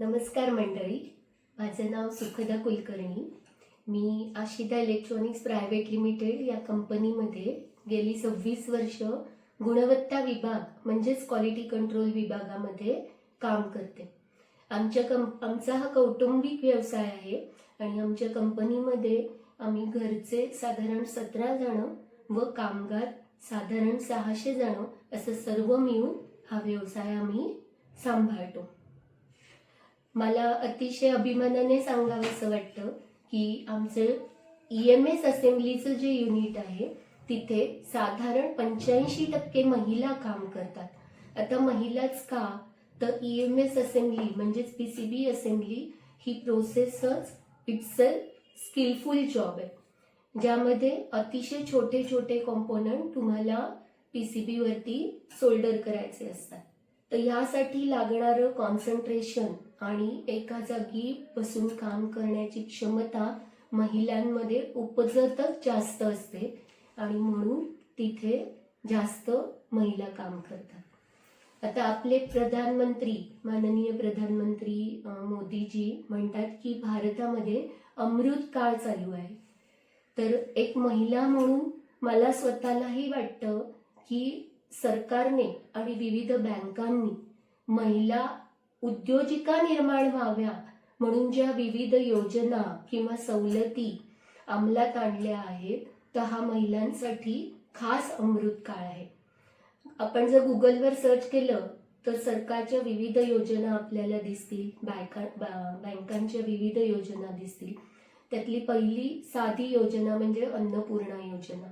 नमस्कार मंडळी. माझं नाव सुखदा कुलकर्णी. मी आशिदा इलेक्ट्रॉनिक्स प्रायव्हेट लिमिटेड या कंपनीमध्ये गेली सव्वीस वर्ष गुणवत्ता विभाग म्हणजेच क्वालिटी कंट्रोल विभागामध्ये काम करते. आमच्या कं आमचा हा कौटुंबिक व्यवसाय आहे आणि आमच्या कंपनीमध्ये आम्ही घरचे साधारण सतरा जणं व कामगार साधारण सहाशे जणं असं सर्व मिळून हा व्यवसाय आम्ही सांभाळतो. मला अतिशय अभिमानाने सांगावं असं वाटतं की आमचं ई एम एस असेंब्लीचं जे युनिट आहे तिथे साधारण पंच्याऐंशी टक्के महिला काम करतात. आता महिलाच का? तर ई एम एस असेंब्ली म्हणजेच पी सी बी असेंब्ली ही प्रोसेसच इट्स अ स्किलफुल जॉब आहे. ज्यामध्ये अतिशय छोटे छोटे कॉम्पोनंट तुम्हाला पी सी बीवरती सोल्डर करायचे असतात. तर ह्यासाठी लागणारं कॉन्सन्ट्रेशन आणि एका जागी बसून काम करण्याची क्षमता महिलांमध्ये उपजतच जास्त असते. आणि म्हणून तिथे जास्त महिला काम करतात. आता आपले प्रधानमंत्री माननीय प्रधानमंत्री मोदीजी म्हणतात की भारतामध्ये अमृत काळ चालू आहे. तर एक महिला म्हणून मला स्वतःलाही वाटतं की सरकारने आणि विविध बँकांनी महिला उद्योजिका निर्माण व्हाव्या म्हणून ज्या विविध योजना किंवा सवलती अंमलात आणल्या आहेत तर हा महिलांसाठी खास अमृत काळ आहे. आपण जर गुगलवर सर्च केलं तर सरकारच्या विविध योजना आपल्याला दिसतील बँका बँकांच्या विविध योजना दिसतील. त्यातली पहिली साधी योजना म्हणजे अन्नपूर्णा योजना.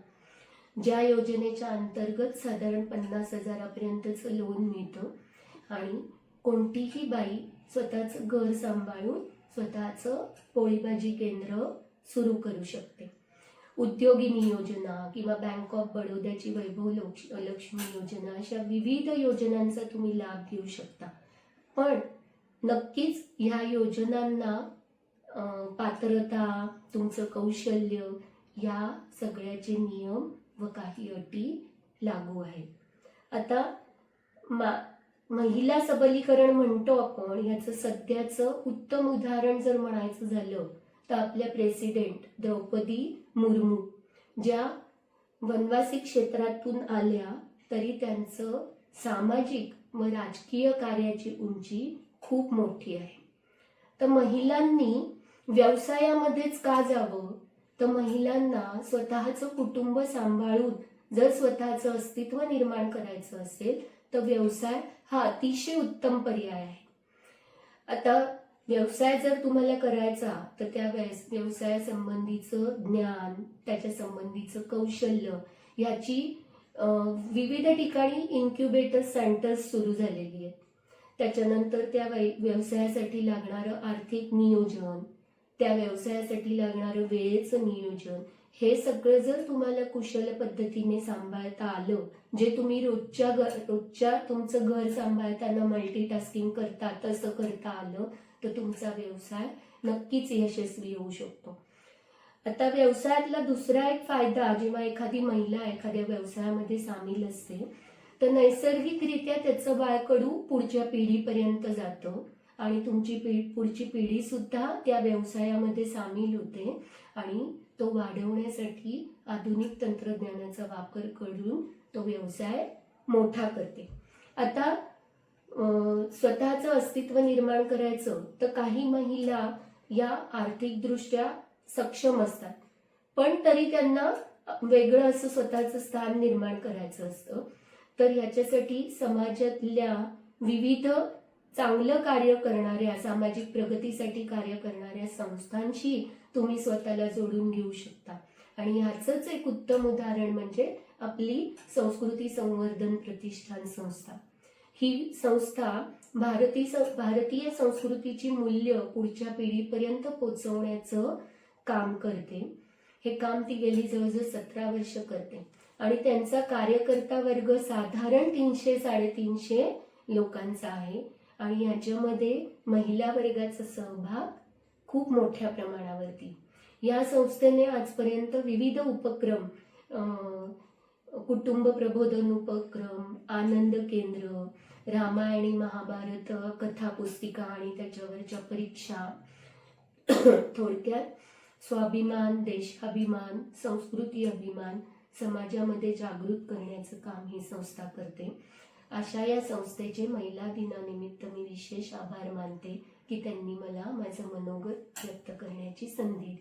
ज्या योजनेच्या अंतर्गत साधारण पन्नास हजारापर्यंतचं लोन मिळतं आणि कोणतीही बाई स्वतःचं घर सांभाळून स्वतःचं पोळीभाजी केंद्र सुरू करू शकते. उद्योगिनी योजना किंवा बँक ऑफ बडोद्याची वैभव लक्ष्मी योजना अशा विविध योजनांचा तुम्ही लाभ घेऊ शकता. पण नक्कीच ह्या योजनांना पात्रता तुमचं कौशल्य या सगळ्याचे नियम व काही अटी लागू आहेत. आता मा महिला सबलीकरण म्हणतो आपण याचं सध्याचं उत्तम उदाहरण जर म्हणायचं झालं तर आपल्या प्रेसिडेंट द्रौपदी मुर्मू ज्या वनवासी क्षेत्रातून आल्या तरी त्यांचं सामाजिक व राजकीय कार्याची उंची खूप मोठी आहे. तर महिलांनी व्यवसायामध्येच का जावं? तर महिलांना स्वतःचं कुटुंब सांभाळून जर स्वतःचं अस्तित्व निर्माण करायचं असेल तर व्यवसाय हा अतिशय उत्तम पर्याय आहे. आता व्यवसाय जर तुम्हाला करायचा तर त्या व्यवसायासंबंधीचं ज्ञान त्याच्या संबंधीचं कौशल्य याची विविध ठिकाणी इन्क्युबेटर सेंटर्स सुरू झालेली आहेत. त्याच्यानंतर त्या व्यवसायासाठी लागणारं आर्थिक नियोजन त्या व्यवसायासाठी लागणारं वेळेचं नियोजन हे सगळं जर तुम्हाला कुशल पद्धतीने सांभाळता आलं जे तुम्ही रोजच्या घर रोजच्या तुमचं घर सांभाळताना मल्टीटास्किंग करता तसं करता आलं तर तुमचा व्यवसाय नक्कीच यशस्वी होऊ शकतो. आता व्यवसायातला दुसरा एक फायदा जेव्हा एखादी महिला एखाद्या व्यवसायामध्ये सामील असते तर नैसर्गिकरित्या त्याचं बाळकडू पुढच्या पिढीपर्यंत जातं. आणि तुमची पी पुढची पिढी सुद्धा त्या व्यवसायामध्ये सामील होते आणि तो वाढवण्यासाठी आधुनिक तंत्रज्ञानाचा वापर करून तो व्यवसाय मोठा करते. आता स्वतःचं अस्तित्व निर्माण करायचं तर काही महिला या आर्थिकदृष्ट्या सक्षम असतात. पण तरी त्यांना वेगळं असं स्वतःचं स्थान निर्माण करायचं असतं. तर याच्यासाठी समाजातल्या विविध चांगलं कार्य करणाऱ्या सामाजिक प्रगतीसाठी कार्य करणाऱ्या संस्थांशी तुम्ही स्वतःला जोडून घेऊ शकता. आणि ह्याचंच एक उत्तम उदाहरण म्हणजे आपली संस्कृती संवर्धन प्रतिष्ठान संस्था. ही संस्था भारतीय भारतीय संस्कृतीची मूल्य पुढच्या पिढीपर्यंत पोहोचवण्याचं काम करते. हे काम ती गेली जवळजवळ सतरा वर्ष करते. आणि त्यांचा कार्यकर्ता वर्ग साधारण तीनशे साडेतीनशे लोकांचा आहे. आणि याच्यामध्ये महिला वर्गाचा सहभाग खूप मोठ्या प्रमाणावरती. या संस्थेने आजपर्यंत विविध उपक्रम कुटुंब प्रबोधन उपक्रम आनंद केंद्र रामायणी महाभारत कथा पुस्तिका आणि त्याच्यावरच्या परीक्षा थोडक्यात स्वाभिमान देशाभिमान संस्कृती अभिमान समाजामध्ये जागृत करण्याचं काम ही संस्था करते. अशा या संस्थेचे महिला दिनानिमित्त मी विशेष आभार मानते की त्यांनी मला माझं मनोगत व्यक्त करण्याची संधी दिली.